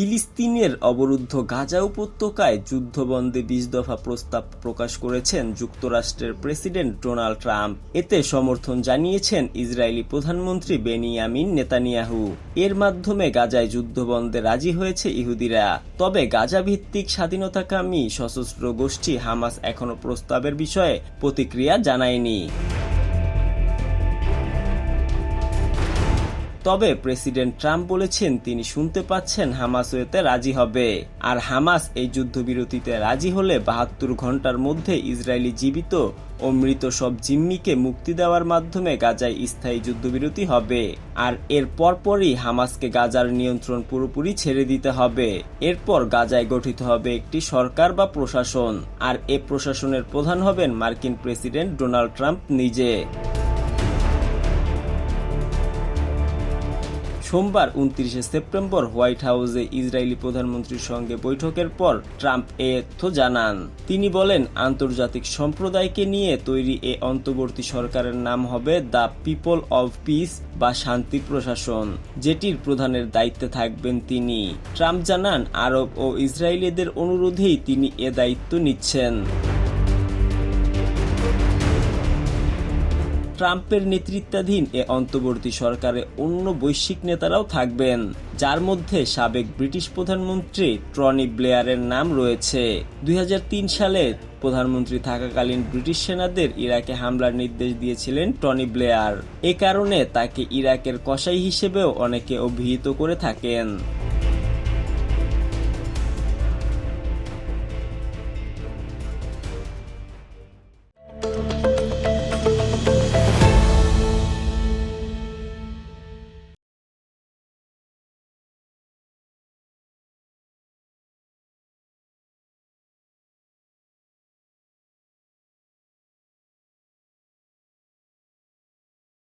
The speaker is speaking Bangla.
ফিলিস্তিনের অবরুদ্ধ গাজা উপত্যকায় যুদ্ধবন্দে বিশ দফা প্রস্তাব প্রকাশ করেছেন যুক্তরাষ্ট্রের প্রেসিডেন্ট ডোনাল্ড ট্রাম্প। এতে সমর্থন জানিয়েছেন ইসরায়েলি প্রধানমন্ত্রী বেনিয়ামিন নেতানিয়াহু। এর মাধ্যমে গাজায় যুদ্ধবন্দে রাজি হয়েছে ইহুদিরা। তবে গাজা ভিত্তিক স্বাধীনতাকামী সশস্ত্র গোষ্ঠী হামাস এখনও প্রস্তাবের বিষয়ে প্রতিক্রিয়া জানায়নি। তবে প্রেসিডেন্ট ট্রাম্প বলেছেন তিনি শুনতে পাচ্ছেন হামাস এতে রাজি হবে। আর হামাস এই যুদ্ধবিরতিতে রাজি হলে বাহাত্তর ঘণ্টার মধ্যে ইসরায়েলি জীবিত ও মৃত সব জিম্মিকে মুক্তি দেওয়ার মাধ্যমে গাজায় স্থায়ী যুদ্ধবিরতি হবে। আর এর পরপরই হামাসকে গাজার নিয়ন্ত্রণ পুরোপুরি ছেড়ে দিতে হবে। এরপর গাজায় গঠিত হবে একটি সরকার বা প্রশাসন। আর এ প্রশাসনের প্রধান হবেন মার্কিন প্রেসিডেন্ট ডোনাল্ড ট্রাম্প নিজে। সোমবার উনত্রিশে সেপ্টেম্বর হোয়াইট হাউসে ইসরায়েলি প্রধানমন্ত্রীর সঙ্গে বৈঠকের পর ট্রাম্প এ তথ্য জানান। তিনি বলেন, আন্তর্জাতিক সম্প্রদায়কে নিয়ে তৈরি এ অন্তর্বর্তী সরকারের নাম হবে দ্য পিপল অব পিস বা শান্তি প্রশাসন, যেটির প্রধানের দায়িত্বে থাকবেন তিনি। ট্রাম্প জানান, আরব ও ইসরায়েলিদের অনুরোধেই তিনি এ দায়িত্ব নিচ্ছেন। ট্রাম্পের নেতৃত্বাধীন এ অন্তর্বর্তী সরকারে অন্য বৈশ্বিক নেতারাও থাকবেন, যার মধ্যে সাবেক ব্রিটিশ প্রধানমন্ত্রী ট্রনি ব্লেয়ারের নাম রয়েছে। দুই হাজার তিন সালে প্রধানমন্ত্রী থাকাকালীন ব্রিটিশ সেনাদের ইরাকে হামলার নির্দেশ দিয়েছিলেন টনি ব্লেয়ার। এ কারণে তাকে ইরাকের কসাই হিসেবেও অনেকে অভিহিত করে থাকেন।